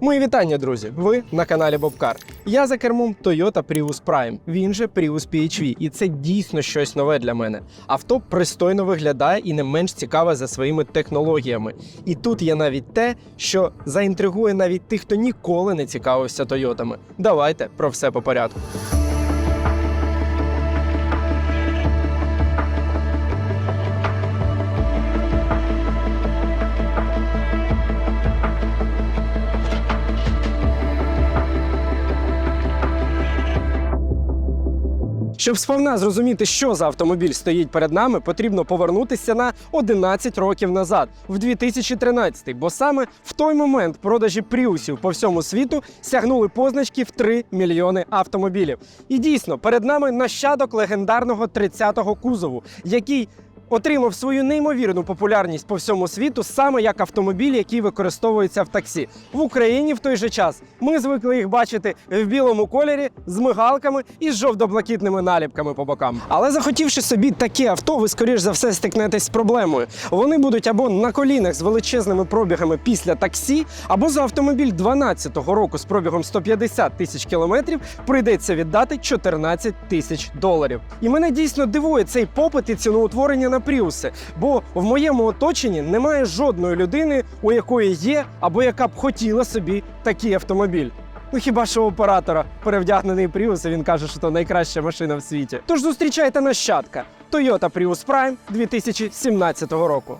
Мої вітання, друзі! Ви на каналі Бобкар. Я за кермом Toyota Prius Prime, він же Prius PHV, і це дійсно щось нове для мене. Авто пристойно виглядає і не менш цікаве за своїми технологіями. І тут є навіть те, що заінтригує навіть тих, хто ніколи не цікавився Тойотами. Давайте про все по порядку. Щоб сповна зрозуміти, що за автомобіль стоїть перед нами, потрібно повернутися на 11 років назад, в 2013, бо саме в той момент продажі пріусів по всьому світу сягнули позначки в 3 мільйони автомобілів. І дійсно, перед нами нащадок легендарного 30-го кузову, який отримав свою неймовірну популярність по всьому світу саме як автомобіль, який використовується в таксі. В Україні в той же час ми звикли їх бачити в білому кольорі з мигалками і з жовто-блакитними наліпками по бокам. Але захотівши собі таке авто, ви скоріш за все стикнетесь з проблемою. Вони будуть або на колінах з величезними пробігами після таксі, або за автомобіль 12-го року з пробігом 150 тисяч кілометрів прийдеться віддати 14 тисяч доларів. І мене дійсно дивує цей попит і ціноутворення на пріуси, бо в моєму оточенні немає жодної людини, у якої є або яка б хотіла собі такий автомобіль. Ну хіба що оператора перевдягнений Prius, він каже, що це найкраща машина в світі. Тож зустрічайте нащадка Toyota Prius Prime 2017 року.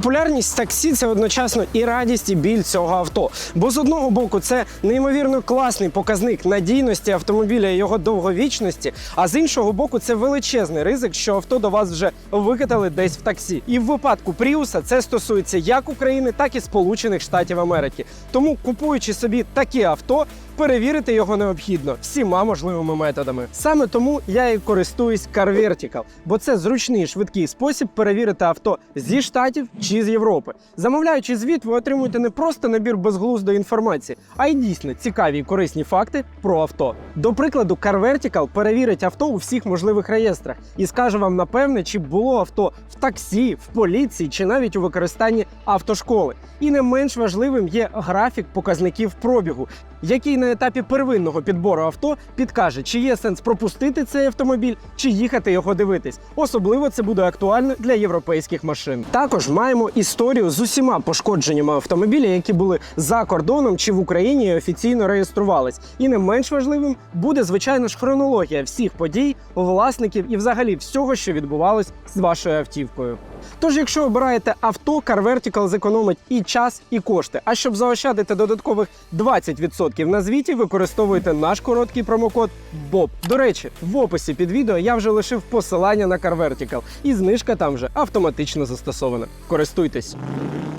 Популярність таксі це одночасно і радість, і біль цього авто. Бо з одного боку, це неймовірно класний показник надійності автомобіля і його довговічності. А з іншого боку, це величезний ризик, що авто до вас вже викатали десь в таксі. І в випадку Пріуса це стосується як України, так і Сполучених Штатів Америки. Тому купуючи собі таке авто. Перевірити його необхідно всіма можливими методами. Саме тому я і користуюсь Car Vertical, бо це зручний швидкий спосіб перевірити авто зі штатів чи з Європи. Замовляючи звіт, ви отримуєте не просто набір безглуздої інформації, а й дійсно цікаві і корисні факти про авто. До прикладу, Car Vertical перевірить авто у всіх можливих реєстрах і скаже вам напевне, чи було авто в таксі, в поліції чи навіть у використанні автошколи. І не менш важливим є графік показників пробігу, який на етапі первинного підбору авто підкаже, чи є сенс пропустити цей автомобіль, чи їхати його дивитись. Особливо це буде актуально для європейських машин. Також маємо історію з усіма пошкодженнями автомобіля, які були за кордоном чи в Україні і офіційно реєструвались. І не менш важливим буде звичайно ж хронологія всіх подій, власників і взагалі всього, що відбувалось з вашою автівкою. Тож, якщо обираєте авто, Car Vertical зекономить і час, і кошти. А щоб заощадити додаткових 20% на звіті, використовуйте наш короткий промокод BOB. До речі, в описі під відео я вже лишив посилання на Car Vertical, і знижка там вже автоматично застосована. Користуйтесь.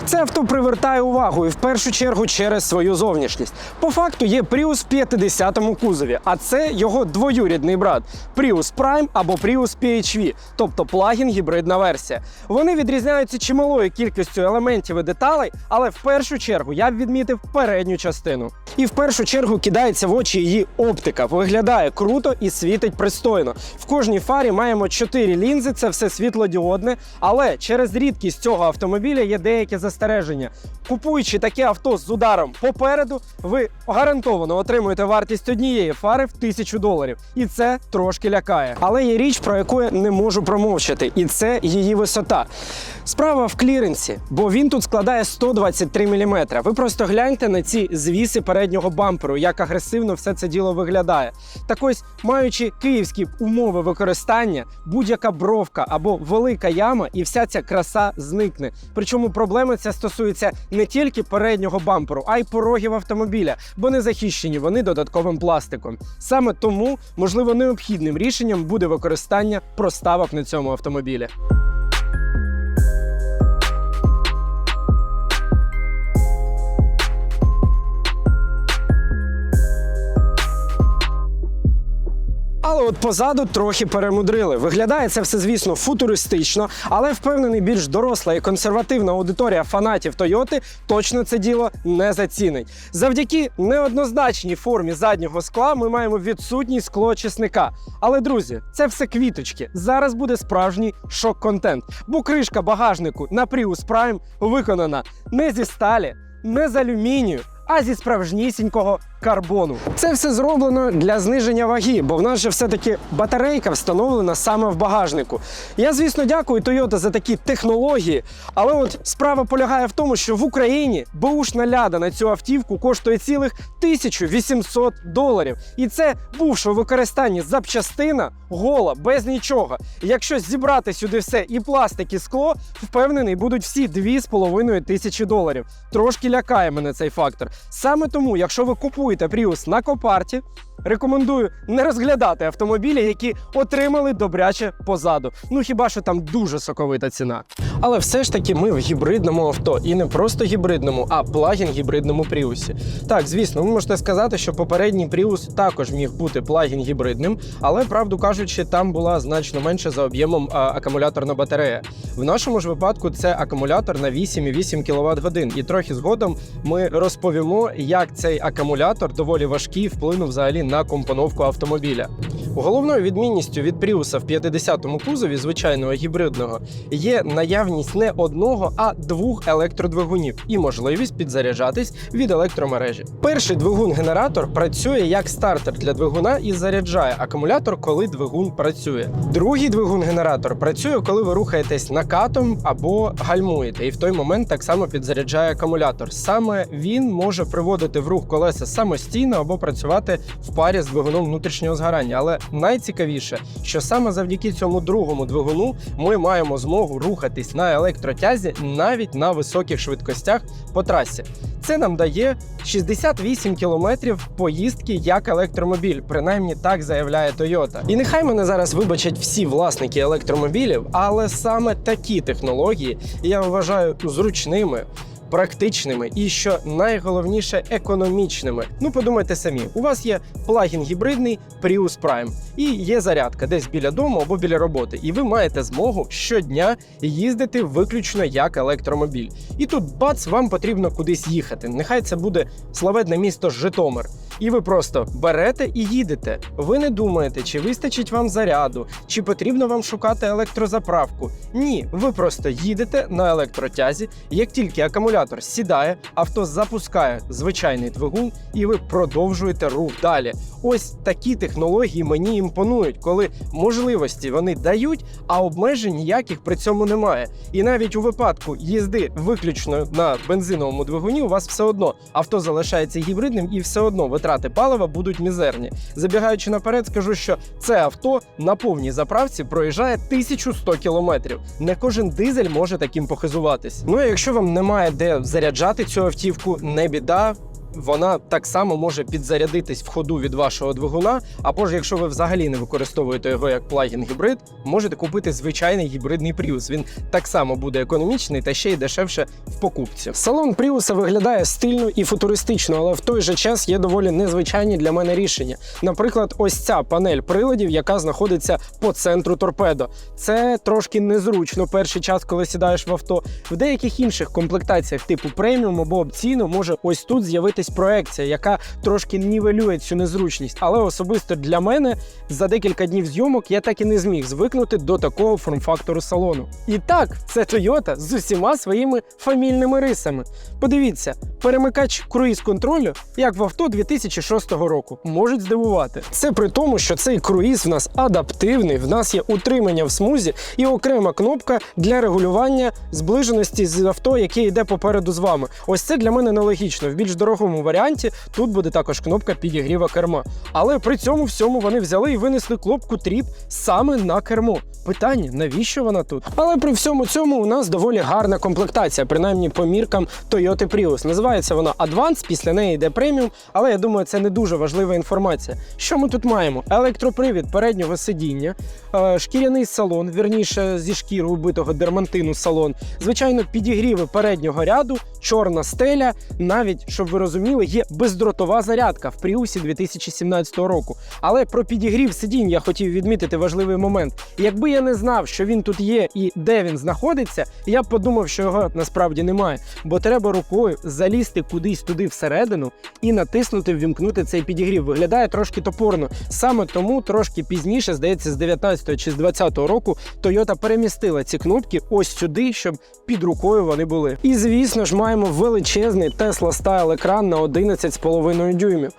Це авто привертає увагу і в першу чергу через свою зовнішність. По факту є Prius в 50-му кузові, а це його двоюрідний брат Prius Prime або Prius PHV, тобто плагін гібридна версія. Вони відрізняються чималою кількістю елементів і деталей, але в першу чергу я б відмітив передню частину. І в першу чергу кидається в очі її оптика. Виглядає круто і світить пристойно. В кожній фарі маємо 4 лінзи, це все світлодіодне, але через рідкість цього автомобіля є деякі застереження. Купуючи таке авто з ударом попереду, ви гарантовано отримуєте вартість однієї фари в тисячу доларів. І це трошки лякає. Але є річ, про яку я не можу промовчати, і це її висота. Справа в кліренсі, бо він тут складає 123 мм. Ви просто гляньте на ці звіси переднього бамперу, як агресивно все це діло виглядає. Так ось, маючи київські умови використання, будь-яка бровка або велика яма, і вся ця краса зникне. Причому проблема ця стосується не тільки переднього бамперу, а й порогів автомобіля, бо не захищені вони додатковим пластиком. Саме тому, можливо, необхідним рішенням буде використання проставок на цьому автомобілі. Але от позаду трохи перемудрили. Виглядає це все, звісно, футуристично, але впевнений, більш доросла і консервативна аудиторія фанатів Тойоти точно це діло не зацінить. Завдяки неоднозначній формі заднього скла ми маємо відсутність склоочисника. Але друзі, це все квіточки. Зараз буде справжній шок-контент. Бо кришка багажнику на Prius Prime виконана не зі сталі, не з алюмінію, а зі справжнісінького карбону. Це все зроблено для зниження ваги, бо в нас же все-таки батарейка встановлена саме в багажнику. Я, звісно, дякую Toyota за такі технології, але от справа полягає в тому, що в Україні бушна ляда на цю автівку коштує цілих 1800 доларів. І це бувши у використанні запчастина гола, без нічого. Якщо зібрати сюди все і пластик, і скло, впевнений, будуть всі 2,5 тисячі доларів. Трошки лякає мене цей фактор. Саме тому, якщо ви купуєте Prius на копарті, рекомендую не розглядати автомобілі, які отримали добряче позаду. Ну хіба що там дуже соковита ціна. Але все ж таки ми в гібридному авто, і не просто гібридному, а плагін гібридному Пріусі. Так, звісно, ви можете сказати, що попередній Prius також міг бути плагін гібридним, але правду кажучи, там була значно менше за об'ємом акумуляторна батарея. В нашому ж випадку це акумулятор на 8,8 кВт годин. І трохи згодом ми розповімо, як цей акумулятор доволі важкий вплинув взагалі на компоновку автомобіля. Головною відмінністю від Prius в 50-му кузові звичайного гібридного є наявність не одного, а двох електродвигунів і можливість підзаряджатись від електромережі. Перший двигун-генератор працює як стартер для двигуна і заряджає акумулятор, коли двигун працює. Другий двигун-генератор працює, коли ви рухаєтесь накатом або гальмуєте, і в той момент так само підзаряджає акумулятор. Саме він може приводити в рух колеса самостійно або працювати в парі з двигуном внутрішнього згорання. Але найцікавіше, що саме завдяки цьому другому двигуну ми маємо змогу рухатись на електротязі навіть на високих швидкостях по трасі. Це нам дає 68 кілометрів поїздки як електромобіль, принаймні так заявляє Toyota. І нехай мене зараз вибачать всі власники електромобілів, але саме такі технології я вважаю зручними. Практичними і що найголовніше економічними. Ну подумайте самі, у вас є плагін гібридний Prius Prime і є зарядка десь біля дому або біля роботи, і ви маєте змогу щодня їздити виключно як електромобіль. І тут бац, вам потрібно кудись їхати. Нехай це буде славетне місто Житомир. І ви просто берете і їдете. Ви не думаєте, чи вистачить вам заряду, чи потрібно вам шукати електрозаправку. Ні, ви просто їдете на електротязі. Як тільки акумулятор сідає, авто запускає звичайний двигун, і ви продовжуєте рух далі. Ось такі технології мені імпонують, коли можливості вони дають, а обмежень ніяких при цьому немає. І навіть у випадку їзди виключно на бензиновому двигуні, у вас все одно авто залишається гібридним і все одно витрати палива будуть мізерні. Забігаючи наперед, скажу, що це авто на повній заправці проїжджає 1100 кілометрів. Не кожен дизель може таким похизуватись. Ну а якщо вам немає де заряджати цю автівку, не біда. Вона так само може підзарядитись в ходу від вашого двигуна. Або ж, якщо ви взагалі не використовуєте його як плагін гібрид, можете купити звичайний гібридний Prius. Він так само буде економічний та ще й дешевше в покупці. Салон Prius виглядає стильно і футуристично, але в той же час є доволі незвичайні для мене рішення. Наприклад, ось ця панель приладів, яка знаходиться по центру торпедо. Це трошки незручно перший час, коли сідаєш в авто. В деяких інших комплектаціях, типу преміум або опційно, може ось тут з'явитись проекція, яка трошки нівелює цю незручність. Але особисто для мене за декілька днів зйомок я так і не зміг звикнути до такого форм-фактору салону. І так, це Toyota з усіма своїми фамільними рисами. Подивіться, перемикач круїз-контролю, як в авто 2006 року, можуть здивувати. Це при тому, що цей круїз в нас адаптивний, в нас є утримання в смузі і окрема кнопка для регулювання зближеності з авто, яке йде попереду з вами. Ось це для мене нелогічно. В більш дорогому варіанті тут буде також кнопка підігріва керма. Але при цьому всьому вони взяли і винесли кнопку тріп саме на кермо. Питання, навіщо вона тут? Але при всьому цьому у нас доволі гарна комплектація, принаймні по міркам Toyota Prius. Називається вона Advance, після неї йде преміум, але я думаю, це не дуже важлива інформація. Що ми тут маємо? Електропривід переднього сидіння, е, шкіряний салон, вірніше зі шкіри убитого дермантину салон, звичайно, підігріви переднього ряду, чорна стеля, навіть щоб ви розуміли. Зрозуміли, є бездротова зарядка в Пріусі 2017 року. Але про підігрів сидінь я хотів відмітити важливий момент. Якби я не знав, що він тут є і де він знаходиться, я б подумав, що його насправді немає. Бо треба рукою залізти кудись туди всередину і натиснути, ввімкнути цей підігрів. Виглядає трошки топорно. Саме тому трошки пізніше, здається, з 19 чи з 20 року Toyota перемістила ці кнопки ось сюди, щоб під рукою вони були. І звісно ж, маємо величезний Tesla Style екран на 11,5 дюймів.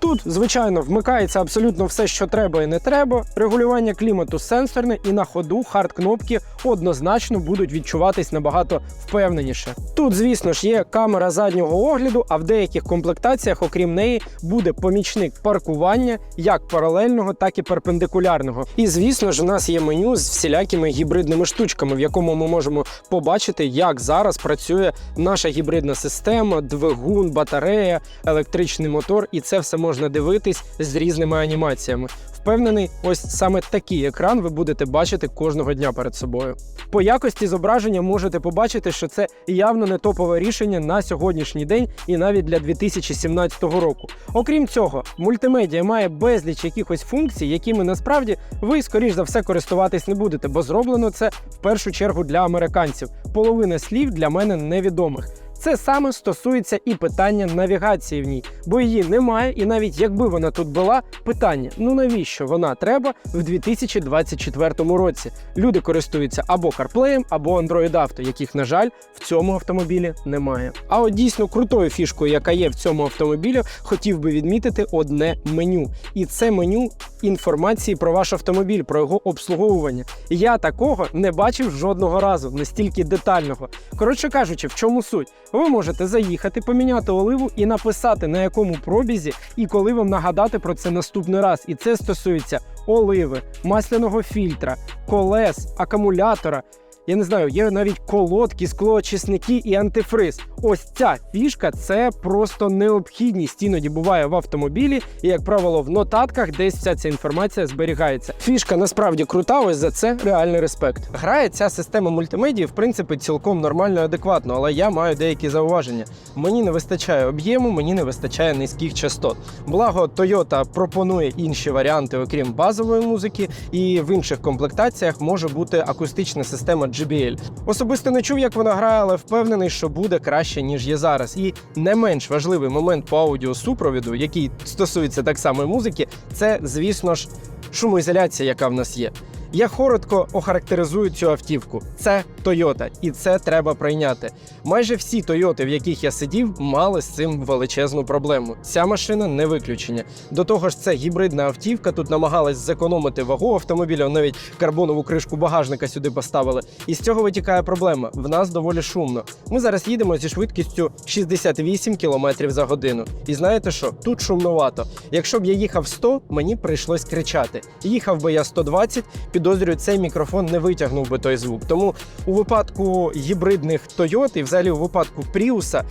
Тут, звичайно, вмикається абсолютно все, що треба і не треба. Регулювання клімату сенсорне, і на ходу хард-кнопки однозначно будуть відчуватись набагато впевненіше. Тут, звісно ж, є камера заднього огляду, а в деяких комплектаціях, окрім неї, буде помічник паркування як паралельного, так і перпендикулярного. І звісно ж, у нас є меню з всілякими гібридними штучками, в якому ми можемо побачити, як зараз працює наша гібридна система, двигун, батарея, електричний мотор, і це все можна дивитись з різними анімаціями. Впевнений, ось саме такий екран ви будете бачити кожного дня перед собою. По якості зображення можете побачити, що це явно не топове рішення на сьогоднішній день і навіть для 2017 року. Окрім цього, мультимедіа має безліч якихось функцій, якими насправді ви, скоріш за все, користуватись не будете, бо зроблено це в першу чергу для американців. Половина слів для мене невідомих. Це саме стосується і питання навігації в ній, бо її немає, і навіть якби вона тут була, питання: ну навіщо вона треба в 2024 році? Люди користуються або CarPlay, або Android Auto, яких, на жаль, в цьому автомобілі немає. А от дійсно крутою фішкою, яка є в цьому автомобілі, хотів би відмітити одне меню. І це меню інформації про ваш автомобіль, про його обслуговування. Я такого не бачив жодного разу, настільки детального. Коротше кажучи, в чому суть? Ви можете заїхати, поміняти оливу і написати на якому пробізі і коли вам нагадати про це наступний раз. І це стосується оливи, масляного фільтра, колес, акумулятора. Я не знаю, є навіть колодки, склоочисники і антифриз. Ось ця фішка це просто необхідність іноді буває в автомобілі, і, як правило, в нотатках десь вся ця інформація зберігається. Фішка насправді крута, ось за це реальний респект. Грає ця система мультимедії, в принципі, цілком нормально і адекватно, але я маю деякі зауваження. Мені не вистачає об'єму, мені не вистачає низьких частот. Благо, Toyota пропонує інші варіанти, окрім базової музики, і в інших комплектаціях може бути акустична система JBL. Особисто не чув, як вона грає, але впевнений, що буде краще ніж є зараз. І не менш важливий момент по аудіосупровіду, який стосується так само музики, це, звісно ж, шумоізоляція, яка в нас є. Я коротко охарактеризую цю автівку. Це Toyota, і це треба прийняти. Майже всі Toyota, в яких я сидів, мали з цим величезну проблему. Ця машина не виключення. До того ж, це гібридна автівка. Тут намагалась зекономити вагу автомобіля, навіть карбонову кришку багажника сюди поставили. І з цього витікає проблема. В нас доволі шумно. Ми зараз їдемо зі швидкістю 68 км за годину. І знаєте що? Тут шумновато. Якщо б я їхав 100, мені прийшлось кричати. Їхав би я 120, підозрюю, цей мікрофон не витягнув би той звук. Тому у випадку гібридних Toyota і взагалі у випадку Prius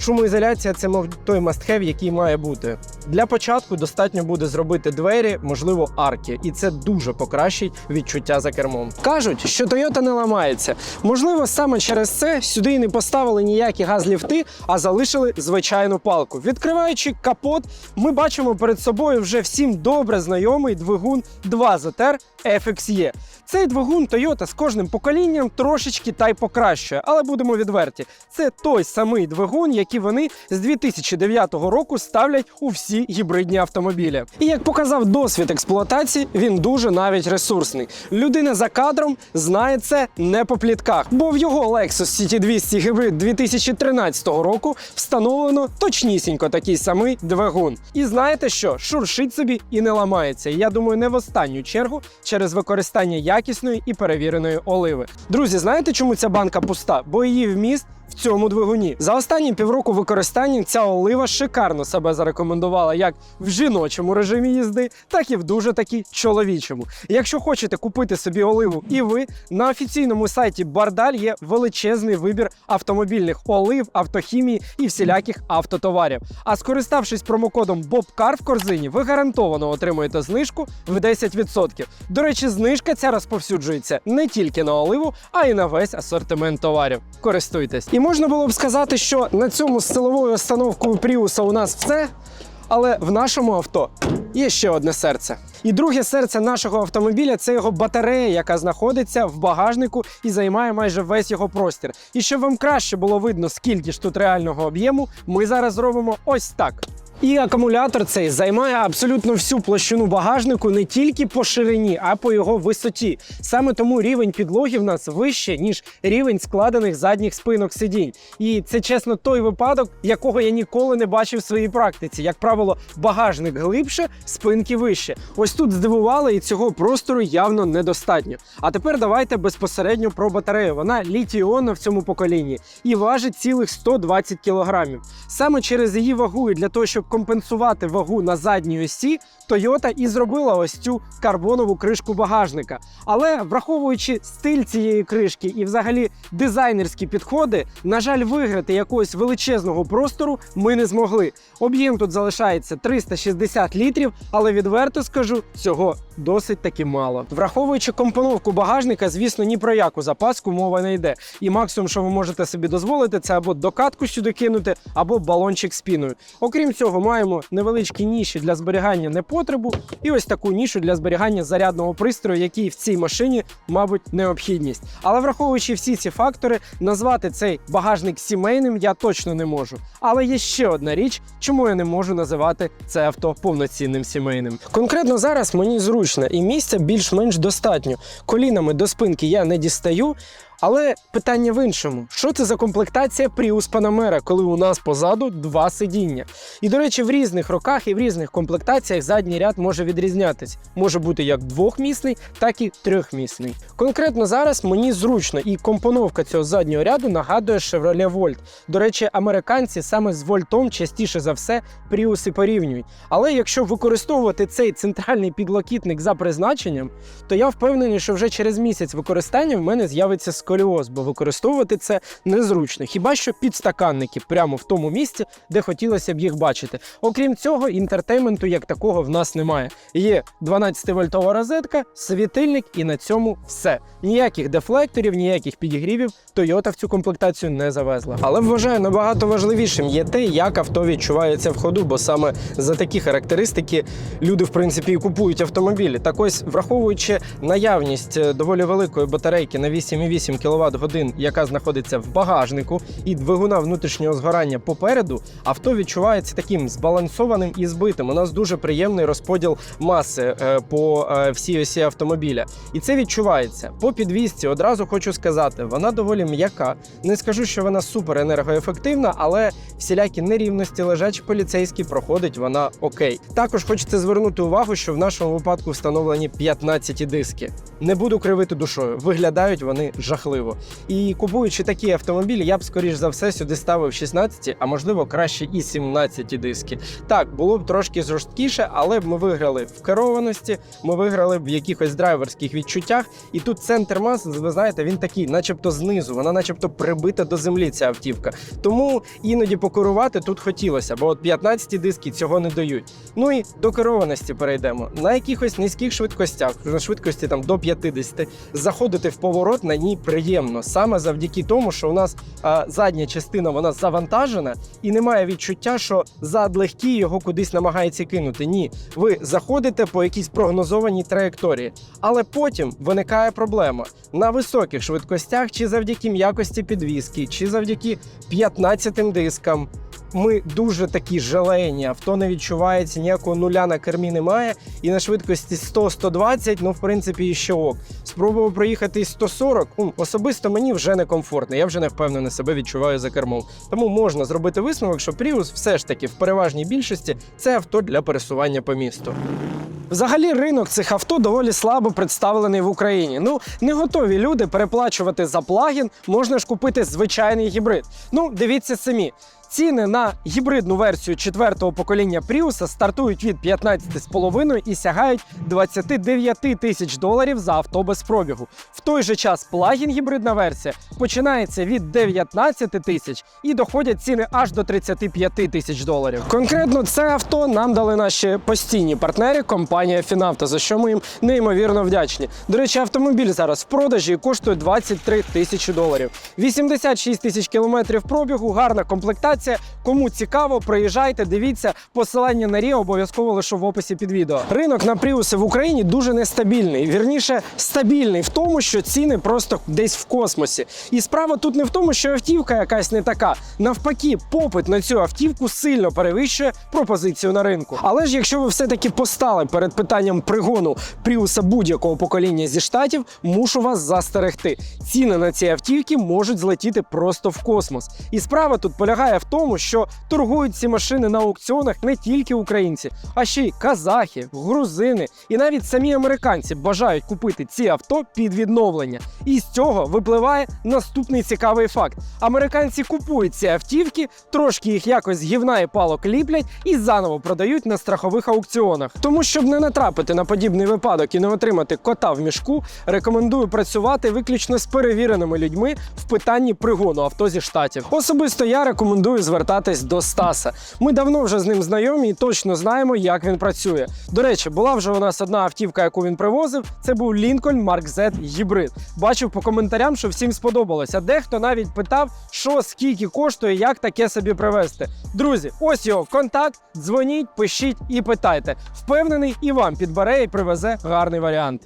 Шумоізоляція це мов той мастхев, який має бути. Для початку достатньо буде зробити двері, можливо, арки, і це дуже покращить відчуття за кермом. Кажуть, що Toyota не ламається. Можливо, саме через це сюди і не поставили ніякі газліфти, а залишили звичайну палку. Відкриваючи капот, ми бачимо перед собою вже всім добре знайомий двигун 2 ZR FXE. Цей двигун Toyota з кожним поколінням трошечки та й покращує, але будемо відверті. Це той самий двигун, який вони з 2009 року ставлять у всі гібридні автомобілі. І як показав досвід експлуатації, він дуже навіть ресурсний. Людина за кадром знає це не по плітках, бо в його Lexus CT200 Hybrid 2013 року встановлено точнісінько такий самий двигун. І знаєте що? Шуршить собі і не ламається. Я думаю, не в останню чергу через використання якісної і перевіреної оливи. Друзі, знаєте, чому ця банка пуста? Бо її вміст в цьому двигуні. За останні півроку використання ця олива шикарно себе зарекомендувала як в жіночому режимі їзди, так і в дуже таки чоловічому. Якщо хочете купити собі оливу і ви, на офіційному сайті Бардаль є величезний вибір автомобільних олив, автохімії і всіляких автотоварів. А скориставшись промокодом BOBCAR в корзині, ви гарантовано отримуєте знижку в 10%. До речі, знижка ця розповсюджується не тільки на оливу, а й на весь асортимент товарів. Користуйтесь. Можна було б сказати, що на цьому з силовою установкою Пріуса у нас все. Але в нашому авто є ще одне серце. І друге серце нашого автомобіля це його батарея, яка знаходиться в багажнику і займає майже весь його простір. І щоб вам краще було видно, скільки ж тут реального об'єму, ми зараз зробимо ось так. І акумулятор цей займає абсолютно всю площину багажнику не тільки по ширині, а по його висоті. Саме тому рівень підлоги в нас вище, ніж рівень складених задніх спинок сидінь. І це чесно той випадок, якого я ніколи не бачив в своїй практиці. Як правило, багажник глибше, спинки вище. Ось тут здивували, і цього простору явно недостатньо. А тепер давайте безпосередньо про батарею. Вона літій-іонна в цьому поколінні і важить цілих 120 кілограмів. Саме через її вагу і для того, щоб компенсувати вагу на задній осі, Toyota і зробила ось цю карбонову кришку багажника. Але враховуючи стиль цієї кришки і взагалі дизайнерські підходи, на жаль, виграти якогось величезного простору ми не змогли. Об'єм тут залишається 360 літрів, але відверто скажу, цього досить таки мало. Враховуючи компоновку багажника, звісно, ні про яку запаску мова не йде. І максимум, що ви можете собі дозволити, це або докатку сюди кинути, або балончик з піною. Окрім цього, маємо невеличкі ніші для зберігання непотребу і ось таку нішу для зберігання зарядного пристрою, який в цій машині, мабуть, необхідність. Але враховуючи всі ці фактори, назвати цей багажник сімейним я точно не можу. Але є ще одна річ, чому я не можу називати це авто повноцінним сімейним. Конкретно зараз мені зручно і місця більш-менш достатньо. Колінами до спинки я не дістаю. Але питання в іншому: що це за комплектація Prius Panamera, коли у нас позаду два сидіння? І до речі, в різних роках і в різних комплектаціях задній ряд може відрізнятись. Може бути як двохмісний, так і трьохмісний. Конкретно зараз мені зручно, і компоновка цього заднього ряду нагадує Chevrolet Volt. До речі, американці саме з вольтом частіше за все Prius порівнюють. Але якщо використовувати цей центральний підлокітник за призначенням, то я впевнений, що вже через місяць використання в мене з'явиться сколіоз, бо використовувати це незручно. Хіба що підстаканники прямо в тому місці, де хотілося б їх бачити. Окрім цього, інтертейменту як такого в нас немає. Є 12-вольтова розетка, світильник, і на цьому все. Ніяких дефлекторів, ніяких підігрівів Toyota в цю комплектацію не завезла. Але вважаю набагато важливішим є те, як авто відчувається в ходу, бо саме за такі характеристики люди в принципі і купують автомобілі. Так ось, враховуючи наявність е, доволі великої батарейки на 8,8 кВт годин, яка знаходиться в багажнику, і двигуна внутрішнього згорання попереду, авто відчувається таким збалансованим і збитим. У нас дуже приємний розподіл маси е, по е, всій осі автомобіля. І це відчувається. По підвісці одразу хочу сказати, вона доволі м'яка. Не скажу, що вона супер енергоефективна, але всілякі нерівності лежачі поліцейські проходить вона окей. Також хочеться звернути увагу, що в нашому випадку встановлені 15 диски. Не буду кривити душою, виглядають вони жахливо. І купуючи такі автомобілі, я б скоріш за все сюди ставив 16, а можливо краще і 17 диски. Так, було б трошки жорсткіше, але б ми виграли в керованості, ми виграли б в якихось драйверських відчуттях. І тут центр маси, ви знаєте, він такий, начебто знизу, вона начебто прибита до землі, ця автівка. Тому іноді покерувати тут хотілося, бо от 15 диски цього не дають. Ну і до керованості перейдемо. На якихось низьких швидкостях, на швидкості там до 50, заходити в поворот на ній приємно. Саме завдяки тому, що у нас а, задня частина вона завантажена і немає відчуття, що зад легкий його кудись намагається кинути. Ні, ви заходите по якійсь прогнозованій траєкторії, але потім виникає проблема на високих швидкостях, чи завдяки м'якості підвіски, чи завдяки 15 дискам. Ми дуже такі желейні, авто не відчувається, ніякого нуля на кермі немає. І на швидкості 100-120, ну в принципі, ще ок. Спробував проїхати 140, ну, особисто мені вже некомфортно. Я вже не впевнено себе відчуваю за кермом. Тому можна зробити висновок, що Prius все ж таки в переважній більшості це авто для пересування по місту. Взагалі, ринок цих авто доволі слабо представлений в Україні. Ну, не готові люди переплачувати за плагін, можна ж купити звичайний гібрид. Ну, дивіться самі. Ціни на гібридну версію четвертого покоління Prius стартують від 15,5 і сягають 29 тисяч доларів за авто без пробігу. В той же час плагін гібридна версія починається від 19 тисяч і доходять ціни аж до 35 тисяч доларів. Конкретно це авто нам дали наші постійні партнери компанія Фінавто, за що ми їм неймовірно вдячні. До речі, автомобіль зараз в продажі і коштує 23 тисячі доларів. 86 тисяч кілометрів пробігу, гарна комплектація. Кому цікаво, приїжджайте, дивіться. Посилання на Ріо обов'язково лише в описі під відео. Ринок на пріуси в Україні дуже нестабільний. Вірніше, стабільний в тому, що ціни просто десь в космосі. І справа тут не в тому, що автівка якась не така. Навпаки, попит на цю автівку сильно перевищує пропозицію на ринку. Але ж якщо ви все-таки постали перед питанням пригону пріуса будь-якого покоління зі штатів, мушу вас застерегти. Ціни на ці автівки можуть злетіти просто в космос. І справа тут полягає в тому, що торгують ці машини на аукціонах не тільки українці, а ще й казахи, грузини і навіть самі американці бажають купити ці авто під відновлення. І з цього випливає наступний цікавий факт: американці купують ці автівки, трошки їх якось з гівна і палок ліплять і заново продають на страхових аукціонах. Тому щоб не натрапити на подібний випадок і не отримати кота в мішку, рекомендую працювати виключно з перевіреними людьми в питанні пригону авто зі штатів. Особисто я рекомендую звертатись до Стаса. Ми давно вже з ним знайомі і точно знаємо, як він працює. До речі, була вже у нас одна автівка, яку він привозив. Це був Lincoln Mark Z гібрид. Бачив по коментарям, що всім сподобалось. А дехто навіть питав, що скільки коштує, як таке собі привезти. Друзі, ось його контакт. Дзвоніть, пишіть і питайте. Впевнений, і вам підбере і привезе гарний варіант.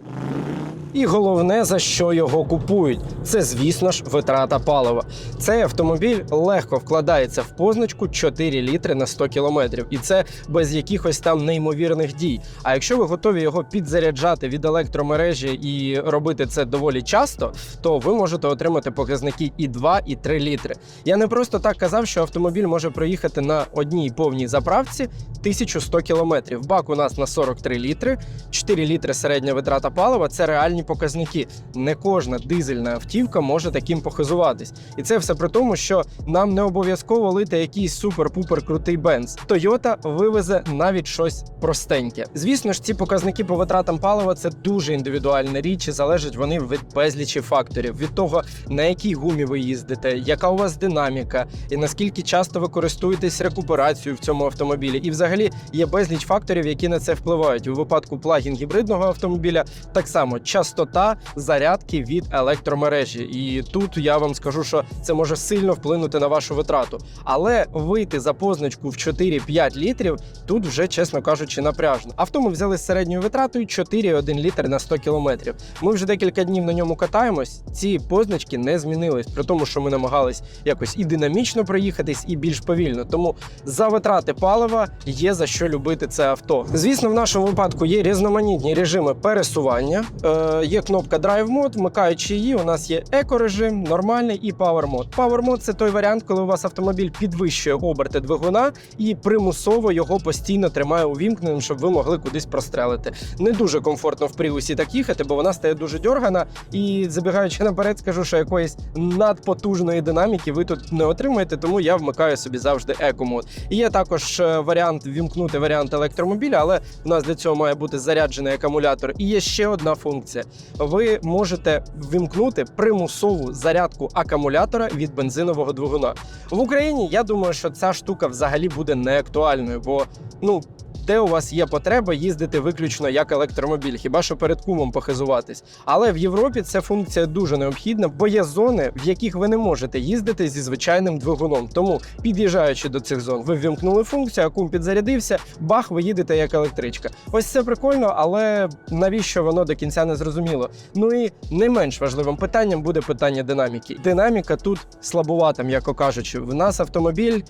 І головне, за що його купують, це, звісно ж, витрата палива. Цей автомобіль легко вкладається в позначку 4 літри на 100 кілометрів, і це без якихось там неймовірних дій. А якщо ви готові його підзаряджати від електромережі і робити це доволі часто, то ви можете отримати показники і 2, і 3 літри. Я не просто так казав, що автомобіль може проїхати на одній повній заправці 1100 кілометрів. Бак у нас на 43 літри, 4 літри середня витрата палива це реальні показники. Не кожна дизельна автівка може таким похизуватись. І це все при тому, що нам не обов'язково лити якийсь супер-пупер крутий бенз. Toyota вивезе навіть щось простеньке. Звісно ж, ці показники по витратам палива це дуже індивідуальна річ, і залежать вони від безлічі факторів: від того, на якій гумі ви їздите, яка у вас динаміка, і наскільки часто ви користуєтесь рекуперацією в цьому автомобілі. І взагалі є безліч факторів, які на це впливають. У випадку плагін гібридного автомобіля так само частота зарядки від електромережі. І тут я вам скажу, що це може сильно вплинути на вашу витрату. Але вийти за позначку в 4-5 літрів тут вже, чесно кажучи, напряжно. Авто ми взяли з середньою витратою 4,1 літр на 100 кілометрів. Ми вже декілька днів на ньому катаємось. Ці позначки не змінились, при тому, що ми намагались якось і динамічно проїхатись, і більш повільно. Тому за витрати палива є за що любити це авто. Звісно, в нашому випадку є різноманітні режими пересування. Е, є кнопка Drive Mode, вмикаючи її, у нас є еко-режим, нормальний і Power Mode. Power Mode – це той варіант, коли у вас автомобіль підвищує оберти двигуна і примусово його постійно тримає увімкненим, щоб ви могли кудись прострелити. Не дуже комфортно в пріусі так їхати, бо вона стає дуже дьоргана. І забігаючи наперед, скажу, що якоїсь надпотужної динаміки ви тут не отримаєте, тому я вмикаю собі завжди еко-мод. І є також е, варіант вімкнути варіант електромобіля, але у нас для цього має бути заряджений акумулятор. І є ще одна функція: ви можете вимкнути примусову зарядку акумулятора від бензинового двигуна. В Україні я думаю, що ця штука взагалі буде не актуальною, бо ну. Де у вас є потреба їздити виключно як електромобіль, хіба що перед кумом похизуватись. Але в Європі ця функція дуже необхідна, бо є зони, в яких ви не можете їздити зі звичайним двигуном. Тому, під'їжджаючи до цих зон, ви ввімкнули функцію, а кум підзарядився, бах, ви їдете як електричка. Ось це прикольно, але навіщо воно до кінця не зрозуміло. Ну і не менш важливим питанням буде питання динаміки. Динаміка тут слабувата, м'яко кажучи. В нас автомобіль.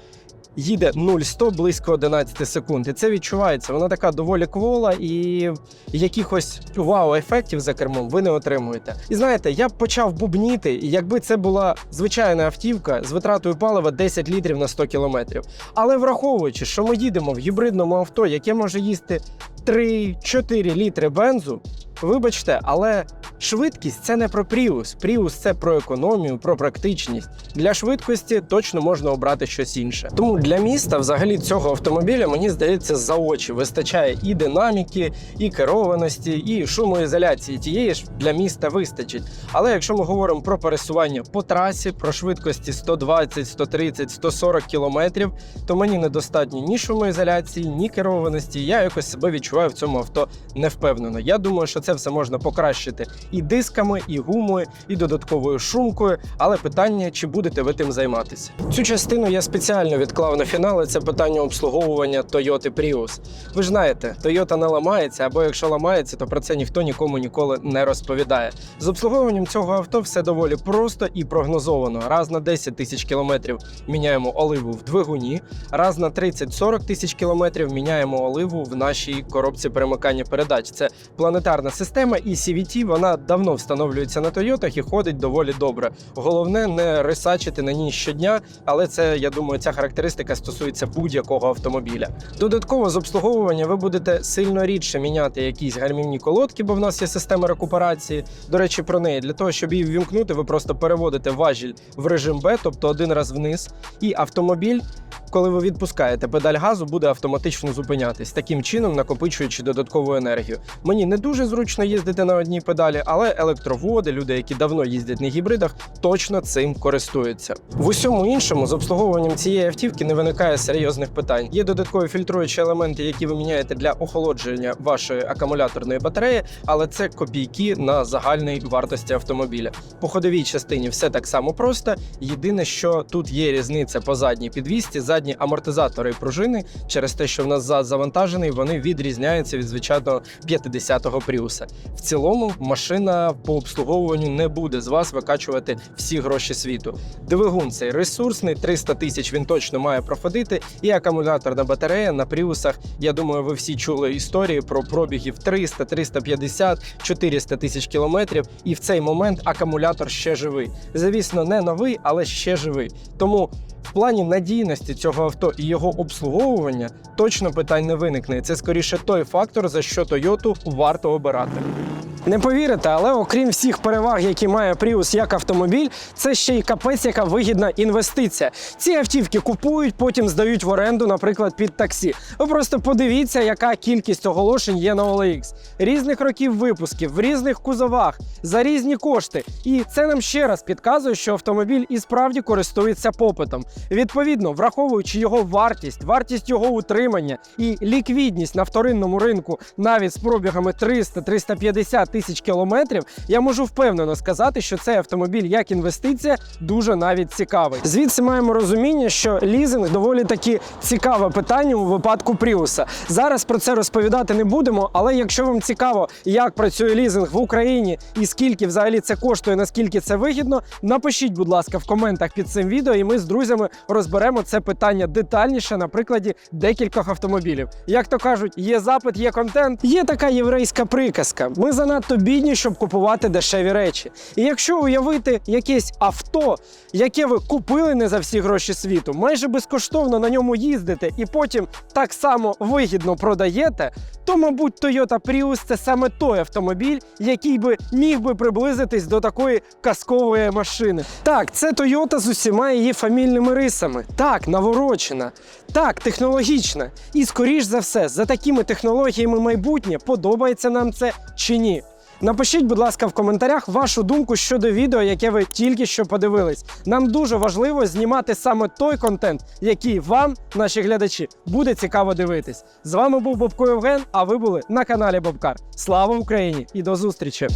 Їде 0-100 близько 11 секунд, і це відчувається. Вона така доволі квола, і якихось вау-ефектів за кермом ви не отримуєте. І знаєте, я б почав бубніти, якби це була звичайна автівка з витратою палива 10 літрів на 100 кілометрів. Але враховуючи, що ми їдемо в гібридному авто, яке може їсти 3-4 літри бензу. Вибачте, але швидкість це не про Prius. Prius – це про економію, про практичність. Для швидкості точно можна обрати щось інше. Тому для міста, взагалі, цього автомобіля мені здається за очі вистачає і динаміки, і керованості, і шумоізоляції. Тієї ж для міста вистачить. Але якщо ми говоримо про пересування по трасі, про швидкості 120, 130, 140 кілометрів, то мені недостатньо ні шумоізоляції, ні керованості. Я якось себе відчуваю в цьому авто невпевнено. Я думаю, що це все можна покращити і дисками, і гумою, і додатковою шумкою. Але питання, чи будете ви тим займатися? Цю частину я спеціально відклав на фінал. і Це питання обслуговування Toyota Prius. Ви ж знаєте, Toyota не ламається, або якщо ламається, то про це ніхто нікому ніколи не розповідає. З обслуговуванням цього авто все доволі просто і прогнозовано. Раз на 10 тисяч кілометрів міняємо оливу в двигуні, раз на 30-40 тисяч кілометрів міняємо оливу в нашій коробці перемикання передач. Це планетарна система, і CVT вона давно встановлюється на Тойотах і ходить доволі добре. Головне не рисачити на ній щодня, але це я думаю, ця характеристика стосується будь-якого автомобіля. Додатково з обслуговування ви будете сильно рідше міняти якісь гармівні колодки, бо в нас є система рекуперації. До речі, про неї для того, щоб її ввімкнути, ви просто переводите важіль в режим Б, тобто один раз вниз, і автомобіль. Коли ви відпускаєте педаль газу, буде автоматично зупинятись, таким чином накопичуючи додаткову енергію. Мені не дуже зручно їздити на одній педалі, але електроводи, люди, які давно їздять на гібридах, точно цим користуються. В усьому іншому з обслуговуванням цієї автівки не виникає серйозних питань. Є додаткові фільтруючі елементи, які ви міняєте для охолодження вашої акумуляторної батареї, але це копійки на загальній вартості автомобіля. По ходовій частині все так само просто. Єдине, що тут є різниця по задній підвісці, задні амортизатори і пружини, через те, що в нас зад завантажений, вони відрізняються від звичайного 50-го Пріуса. В цілому машина по обслуговуванню не буде з вас викачувати всі гроші світу. Двигун цей ресурсний, 300 тисяч він точно має проходити. І акумуляторна батарея на Пріусах. Я думаю, ви всі чули історії про пробігів 300, 350, 400 тисяч кілометрів. І в цей момент акумулятор ще живий. Звісно, не новий, але ще живий. Тому. В плані надійності цього авто і його обслуговування точно питань не виникне. Це скоріше той фактор, за що Toyota варто обирати. Не повірите, але окрім всіх переваг, які має Prius як автомобіль, це ще й капець, яка вигідна інвестиція. Ці автівки купують, потім здають в оренду, наприклад, під таксі. Ви просто подивіться, яка кількість оголошень є на OLX. Різних років випусків, в різних кузовах, за різні кошти. І це нам ще раз підказує, що автомобіль і справді користується попитом. Відповідно, враховуючи його вартість, вартість його утримання і ліквідність на вторинному ринку, навіть з пробігами 300-350 тисяч кілометрів, я можу впевнено сказати, що цей автомобіль як інвестиція дуже навіть цікавий. Звідси маємо розуміння, що лізинг доволі таки цікаве питання у випадку Пріуса. Зараз про це розповідати не будемо, але якщо вам цікаво, як працює лізинг в Україні і скільки взагалі це коштує, наскільки це вигідно, напишіть, будь ласка, в коментах під цим відео, і ми з друзями розберемо це питання детальніше на прикладі декількох автомобілів. Як то кажуть, є запит, є контент. Є така єврейська приказка. Ми занадто бідні, щоб купувати дешеві речі. І якщо уявити якесь авто, яке ви купили не за всі гроші світу, майже безкоштовно на ньому їздите, і потім так само вигідно продаєте, то, мабуть, Toyota Prius це саме той автомобіль, який би міг би приблизитись до такої казкової машини. Так, це Toyota з усіма її фамільними рисами. Так, наворочена. Так, технологічна. І скоріш за все, за такими технологіями майбутнє подобається нам це чи ні. Напишіть, будь ласка, в коментарях вашу думку щодо відео, яке ви тільки що подивились. Нам дуже важливо знімати саме той контент, який вам, наші глядачі, буде цікаво дивитись. З вами був Бобко Євген, а ви були на каналі Бобкар. Слава Україні і до зустрічі!